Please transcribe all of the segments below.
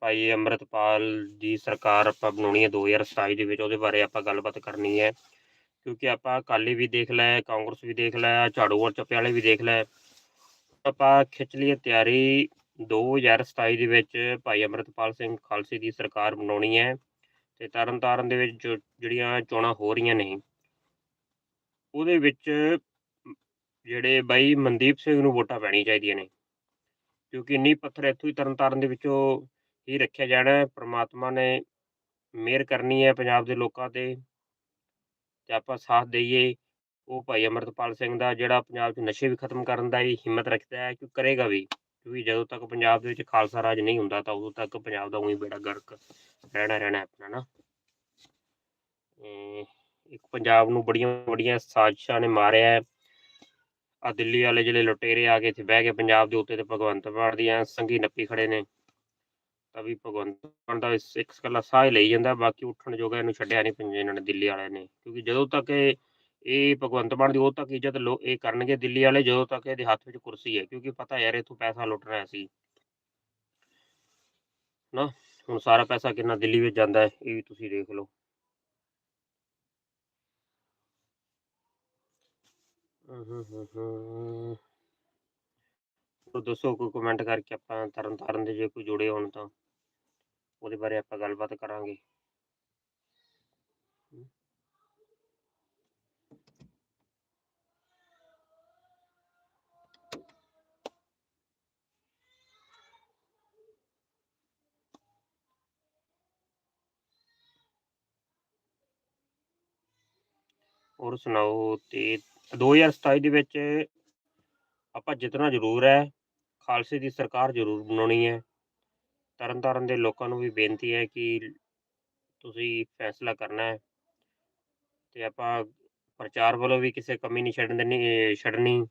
ਭਾਈ ਅੰਮ੍ਰਿਤਪਾਲ ਦੀ ਸਰਕਾਰ ਆਪਾਂ ਬਣਾਉਣੀ ਹੈ 2027 ਦੇ ਵਿੱਚ, ਉਹਦੇ ਬਾਰੇ ਆਪਾਂ ਗੱਲਬਾਤ ਕਰਨੀ ਹੈ। ਕਿਉਂਕਿ ਆਪਾਂ ਅਕਾਲੀ ਵੀ ਦੇਖ ਲਿਆ ਕਾਂਗਰਸ ਵੀ ਦੇਖ ਲਿਆ ਝਾੜੂ ਔਰ ਚੱਪੇ ਵਾਲੇ ਵੀ ਦੇਖ ਲਿਆ ਆਪਾਂ ਖਿੱਚ ਲਈਏ ਤਿਆਰੀ 2027 ਦੇ ਵਿੱਚ ਭਾਈ ਅੰਮ੍ਰਿਤਪਾਲ ਸਿੰਘ ਖਾਲਸੇ ਦੀ ਸਰਕਾਰ ਬਣਾਉਣੀ ਹੈ ਤੇ ਤਰਨਤਾਰਨ ਦੇ ਵਿੱਚ ਜਿਹੜੀਆਂ ਚੋਣਾਂ ਹੋ ਰਹੀਆਂ ਨੇ, ਉਹਦੇ ਵਿੱਚ ਜਿਹੜੇ ਬਾਈ ਮਨਦੀਪ ਸਿੰਘ ਨੂੰ ਵੋਟਾਂ ਪੈਣੀਆਂ ਚਾਹੀਦੀਆਂ ਨੇ। ਕਿਉਂਕਿ ਨੀਂਹ ਪੱਥਰ ਇੱਥੋਂ ਹੀ ਤਰਨ ਤਾਰਨ ਦੇ ਵਿੱਚੋਂ ਹੀ ਰੱਖਿਆ ਜਾਣਾ ਹੈ। ਪ੍ਰਮਾਤਮਾ ਨੇ ਮਿਹਰ ਕਰਨੀ ਹੈ ਪੰਜਾਬ ਦੇ ਲੋਕਾਂ ਤੇ। ਤੇ ਆਪਾਂ ਸਾਥ ਦਈਏ, ਉਹ ਭਾਈ ਅਮਰਤਪਾਲ ਸਿੰਘ ਦਾ ਜਿਹੜਾ ਪੰਜਾਬ 'ਚ ਨਸ਼ੇ ਵੀ ਖਤਮ ਕਰਨ ਦਾ ਹੀ ਹਿੰਮਤ ਰੱਖਦਾ ਹੈ ਕਿ ਕਰੇਗਾ ਵੀ। ਕਿਉਂਕਿ ਜਦੋਂ ਤੱਕ ਪੰਜਾਬ ਦੇ ਵਿੱਚ ਖਾਲਸਾ ਰਾਜ ਨਹੀਂ ਹੁੰਦਾ ਤਾਂ ਉਦੋਂ ਤੱਕ ਪੰਜਾਬ ਦਾ ਉਹੀ ਬੇੜਾ ਗਰਕ ਰਹਿਣਾ ਰਹਿਣਾ ਹੈ ਆਪਣਾ ਨਾ। ਇੱਕ ਪੰਜਾਬ ਨੂੰ ਬੜੀਆਂ ਬੜੀਆਂ ਸਾਜ਼ਿਸ਼ਾਂ ਨੇ ਮਾਰਿਆ ਆ ਦਿੱਲੀ ਵਾਲੇ ਜਿਹੜੇ ਲੁਟੇਰੇ ਆ ਕੇ ਇੱਥੇ ਬਹਿ ਕੇ ਪੰਜਾਬ ਦੇ ਉੱਤੇ ਤੇ ਭਗਵੰਤ ਮਾਨ ਦੀਆਂ ਸੰਗੀ ਨੱਪੀ ਖੜੇ ਨੇ। ਤਾਂ ਵੀ ਭਗਵੰਤ ਮਾਨ ਦਾ ਇੱਕ ਇਕੱਲਾ ਸਾਹ ਹੀ ਲਈ ਜਾਂਦਾ, ਬਾਕੀ ਉੱਠਣ ਜੋਗਾ ਇਹਨੂੰ ਛੱਡਿਆ ਨਹੀਂ ਪੰਜੇ ਇਹਨਾਂ ਨੇ ਦਿੱਲੀ ਵਾਲਿਆਂ ਨੇ। ਕਿਉਂਕਿ ਜਦੋਂ ਤੱਕ ਇਹ ਇਹ ਭਗਵੰਤ ਮਾਨ ਦੀ ਉਦੋਂ ਤੱਕ ਇੱਜ਼ਤ ਲੋ, ਇਹ ਕਰਨਗੇ ਦਿੱਲੀ ਵਾਲੇ ਜਦੋਂ ਤੱਕ ਇਹਦੇ ਹੱਥ ਵਿੱਚ ਕੁਰਸੀ ਹੈ। ਕਿਉਂਕਿ ਪਤਾ ਯਾਰ ਇਥੋਂ ਪੈਸਾ ਲੁੱਟਣਾ ਸੀ। ਨਾ, ਹੁਣ ਸਾਰਾ ਪੈਸਾ ਕਿੰਨਾ ਦਿੱਲੀ ਵਿੱਚ ਜਾਂਦਾ ਹੈ, ਇਹ ਵੀ ਤੁਸੀਂ ਦੇਖ ਲਓ। ਹਮ ਦੱਸੋ ਕੋਈ ਕਮੈਂਟ ਕਰਕੇ ਆਪਾਂ ਤਰਨ ਤਾਰਨ ਦੇ ਜੇ ਕੋਈ ਜੁੜੇ ਹੋਣ ਤਾਂ ਉਹਦੇ ਬਾਰੇ ਆਪਾਂ ਗੱਲਬਾਤ ਕਰਾਂਗੇ। ਹੋਰ ਸੁਣਾਓ, ਤੇ 2027 ਦੇ ਵਿੱਚ ਆਪਾਂ ਜਿੱਤਣਾ ਜ਼ਰੂਰ ਹੈ। ਖਾਲਸੇ ਦੀ ਸਰਕਾਰ ਜ਼ਰੂਰ ਬਣਾਉਣੀ ਹੈ। ਤਰਨ ਤਾਰਨ ਦੇ ਲੋਕਾਂ ਨੂੰ ਵੀ ਬੇਨਤੀ ਹੈ ਕਿ ਤੁਸੀਂ ਫੈਸਲਾ ਕਰਨਾ ਹੈ। ਤੇ ਆਪਾਂ ਪ੍ਰਚਾਰ ਵੱਲੋਂ ਵੀ ਕਿਸੇ ਕਮੀ ਨਹੀਂ ਛੱਡਣ ਦੇਣੀ ਛੱਡਣੀ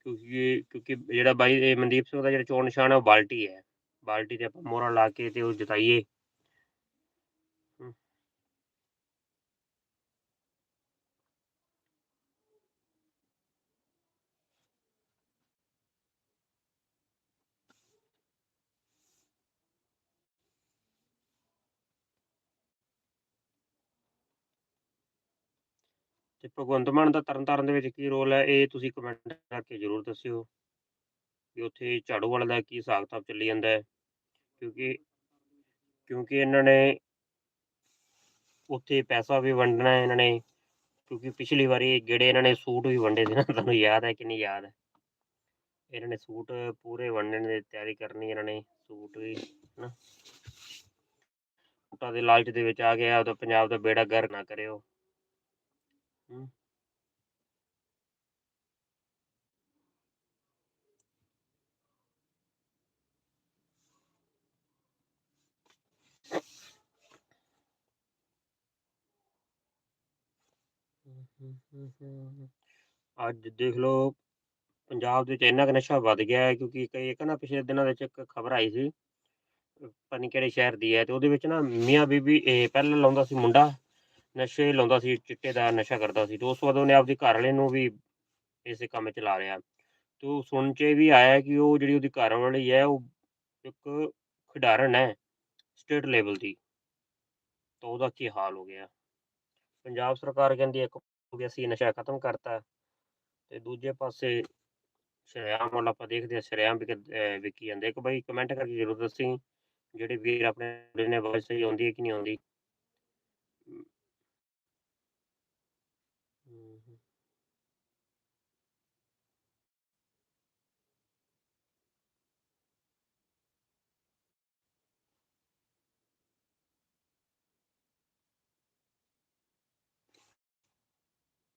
ਕਿਉਂਕਿ ਕਿਉਂਕਿ ਜਿਹੜਾ ਬਾਈ ਮਨਦੀਪ ਸਿੰਘ ਦਾ ਜਿਹੜਾ ਚੋਣ ਨਿਸ਼ਾਨ ਹੈ ਉਹ ਬਾਲਟੀ ਹੈ। ਬਾਲਟੀ ਤੇ ਆਪਾਂ ਮੋਹਰਾਂ ਲਾ ਕੇ ਤੇ ਉਹ ਜਿਤਾਈਏ। ਤੇ ਭਗਵੰਤ ਮਾਨ ਦਾ ਤਰਨ ਤਾਰਨ ਦੇ ਵਿੱਚ ਕੀ ਰੋਲ ਹੈ, ਇਹ ਤੁਸੀਂ ਕਮੈਂਟ ਕਰਕੇ ਜ਼ਰੂਰ ਦੱਸਿਓ। ਕਿ ਉੱਥੇ ਝਾੜੂ ਵਾਲੇ ਦਾ ਕੀ ਹਿਸਾਬ ਕਿਤਾਬ ਚੱਲੀ ਜਾਂਦਾ ਹੈ, ਕਿਉਂਕਿ ਕਿਉਂਕਿ ਇਹਨਾਂ ਨੇ ਉੱਥੇ ਪੈਸਾ ਵੀ ਵੰਡਣਾ ਹੈ ਇਹਨਾਂ ਨੇ, ਕਿਉਂਕਿ ਪਿਛਲੀ ਵਾਰੀ ਜਿਹੜੇ ਇਹਨਾਂ ਨੇ ਸੂਟ ਵੀ ਵੰਡੇ ਸੀ ਨਾ, ਤੁਹਾਨੂੰ ਯਾਦ ਹੈ ਕਿ ਨਹੀਂ ਯਾਦ? ਹੈ ਇਹਨਾਂ ਨੇ ਸੂਟ ਪੂਰੇ ਵੰਡਣ ਦੀ ਤਿਆਰੀ ਕਰਨੀ ਇਹਨਾਂ ਨੇ, ਸੂਟ ਵੀ, ਹਨਾ? ਸੂਟਾਂ ਦੇ ਲਾਲਚ ਦੇ ਵਿੱਚ ਆ ਗਿਆ ਉਹਦਾ ਪੰਜਾਬ ਦਾ ਬੇੜਾ ਗਰ ਨਾ ਕਰਿਓ। ਹਮ। ਅੱਜ ਦੇਖ ਲਓ, ਪੰਜਾਬ ਦੇ ਵਿੱਚ ਇੰਨਾ ਕੁ ਨਸ਼ਾ ਵੱਧ ਗਿਆ ਹੈ ਕਿਉਂਕਿ ਕਈ ਇੱਕ ਨਾ ਪਿਛਲੇ ਦਿਨਾਂ ਦੇ ਵਿੱਚ ਇੱਕ ਖਬਰ ਆਈ ਸੀ ਅਹ ਪਤਾ ਨਹੀਂ ਕਿਹੜੇ ਸ਼ਹਿਰ ਦੀ ਹੈ ਤੇ ਉਹਦੇ ਵਿੱਚ ਨਾ ਮੀਆਂ ਬੀਬੀ ਇਹ ਪਹਿਲਾਂ ਲਾਉਂਦਾ ਸੀ ਮੁੰਡਾ ਨਸ਼ੇ ਲਾਉਂਦਾ ਸੀ ਚਿੱਟੇ ਦਾ ਨਸ਼ਾ ਕਰਦਾ ਸੀ ਤੇ ਉਸ ਤੋਂ ਬਾਅਦ ਉਹਨੇ ਆਪਦੀ ਘਰ ਵਾਲੇ ਨੂੰ ਵੀ ਇਸੇ ਕੰਮ 'ਚ ਲਾ ਲਿਆ। ਤੇ ਉਹ ਸੁਣ 'ਚ ਇਹ ਵੀ ਆਇਆ ਕਿ ਉਹ ਜਿਹੜੀ ਉਹਦੀ ਘਰ ਵਾਲੀ ਹੈ, ਉਹ ਇੱਕ ਖਿਡਾਰਨ ਹੈ ਸਟੇਟ ਲੈਵਲ ਦੀ। ਤਾਂ ਉਹਦਾ ਕੀ ਹਾਲ ਹੋ ਗਿਆ? ਪੰਜਾਬ ਸਰਕਾਰ ਕਹਿੰਦੀ ਹੈ, ਇੱਕ ਹੋ ਗਿਆ ਸੀ, ਨਸ਼ਾ ਖਤਮ ਕਰਤਾ। ਤੇ ਦੂਜੇ ਪਾਸੇ ਸ਼ਰੇਆਮ ਵੱਲ ਆਪਾਂ ਦੇਖਦੇ ਹਾਂ, ਸ਼ਰੇਆਮ ਵਿਕ ਵਿਕੀ ਜਾਂਦੇ। ਇੱਕ ਬਾਈ ਕਮੈਂਟ ਕਰਕੇ ਜ਼ਰੂਰ ਦੱਸੀ, ਜਿਹੜੇ ਵੀਰ ਆਪਣੇ ਨੇ, ਆਵਾਜ਼ ਸਹੀ ਆਉਂਦੀ ਹੈ ਕਿ ਨਹੀਂ ਆਉਂਦੀ? mmhmm.